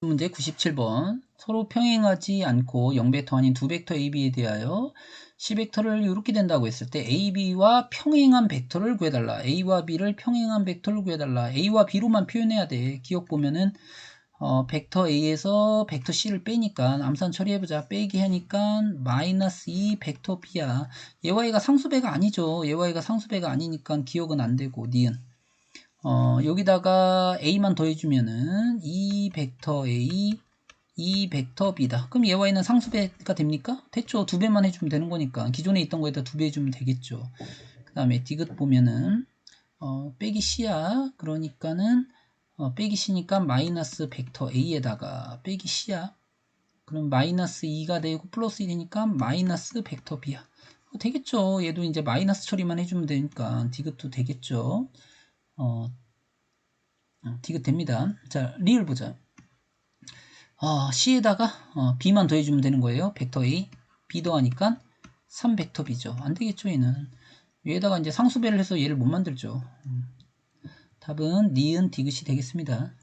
문제 97번 서로 평행하지 않고 0벡터 아닌 두 벡터 AB에 대하여 C벡터를 이렇게 된다고 했을 때 AB와 평행한 벡터를 구해달라. A와 B를 평행한 벡터를 구해달라. A와 B로만 표현해야 돼. 기억 보면은 어, 벡터 A에서 벡터 C를 빼니까 암산 처리해보자. 빼기 하니까 마이너스 2 벡터 B야. 얘와 얘가 상수배가 아니죠. 얘와 얘가 상수배가 아니니까 기억은 안 되고 니은. 어, 여기다가 A만 더해주면은 2 벡터 A 2 벡터 B다. 그럼 얘와 얘는 상수배가 됩니까? 됐죠. 두 배만 해주면 되는 거니까. 기존에 있던 거에다 두 배 해주면 되겠죠. 그 다음에 디귿 보면은 어, 빼기 C야. 그러니까는 어, 빼기 C니까 마이너스 벡터 A에다가 빼기 C야. 그럼 마이너스 2가 되고 플러스 1이니까 마이너스 벡터 B야. 어, 되겠죠. 얘도 이제 마이너스 처리만 해주면 되니까 디귿도 되겠죠. 어, 어, 디귿 됩니다. 자, 리을 보자. 어, C에다가 어, B만 더해주면 되는 거예요. 벡터 A, B 더하니까 3벡터 B죠. 안 되겠죠, 얘는. 얘에다가 이제 상수배를 해서 얘를 못 만들죠. 음. 답은 니은 디귿이 되겠습니다.